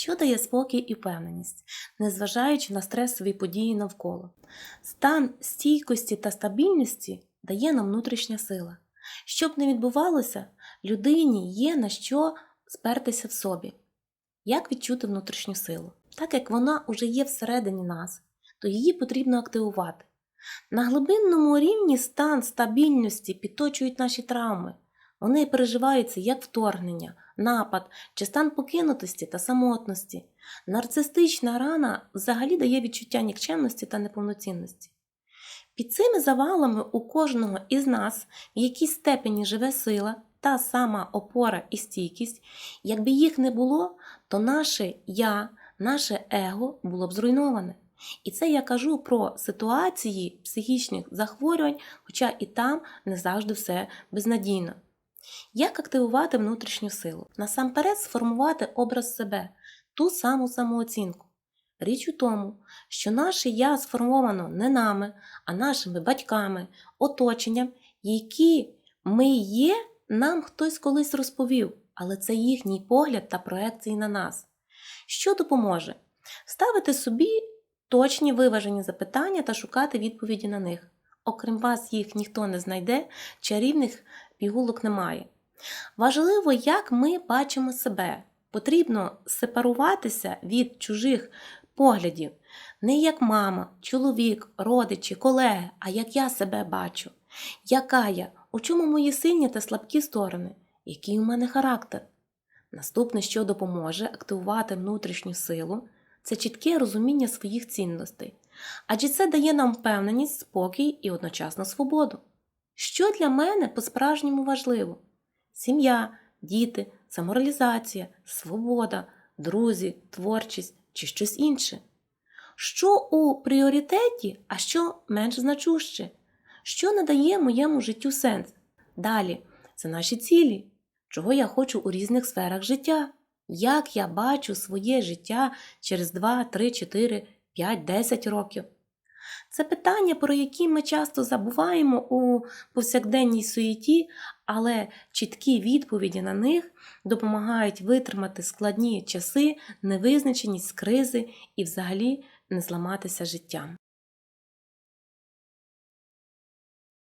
що дає спокій і впевненість, незважаючи на стресові події навколо. Стан стійкості та стабільності дає нам внутрішня сила. Щоб не відбувалося, людині є на що спертися в собі. Як відчути внутрішню силу? Так як вона уже є всередині нас, то її потрібно активувати. На глибинному рівні стан стабільності підточують наші травми. Вони переживаються як вторгнення, напад чи стан покинутості та самотності. Нарцистична рана взагалі дає відчуття нікчемності та неповноцінності. Під цими завалами у кожного із нас в якійсь степені живе сила, та сама опора і стійкість. Якби їх не було, то наше я, наше его було б зруйноване. І це я кажу про ситуації психічних захворювань, хоча і там не завжди все безнадійно. Як активувати внутрішню силу? Насамперед сформувати образ себе, ту саму самооцінку. Річ у тому, що наше я сформовано не нами, а нашими батьками, оточенням, які ми є, нам хтось колись розповів, але це їхній погляд та проекції на нас. Що допоможе? Ставити собі точні виважені запитання та шукати відповіді на них. Окрім вас, їх ніхто не знайде, чарівних пігулок немає. Важливо, як ми бачимо себе. Потрібно сепаруватися від чужих поглядів, не як мама, чоловік, родичі, колеги, а як я себе бачу. Яка я, у чому мої сильні та слабкі сторони, який у мене характер. Наступне, що допоможе активувати внутрішню силу, це чітке розуміння своїх цінностей, адже це дає нам впевненість, спокій і одночасно свободу. Що для мене по-справжньому важливо? Сім'я, діти, самореалізація, свобода, друзі, творчість чи щось інше. Що у пріоритеті, а що менш значуще? Що надає моєму життю сенс? Далі, це наші цілі, чого я хочу у різних сферах життя, як я бачу своє життя через 2, 3, 4, 5, 10 років. Це питання, про які ми часто забуваємо у повсякденній суєті, але чіткі відповіді на них допомагають витримати складні часи, невизначеність, кризи і взагалі не зламатися життям.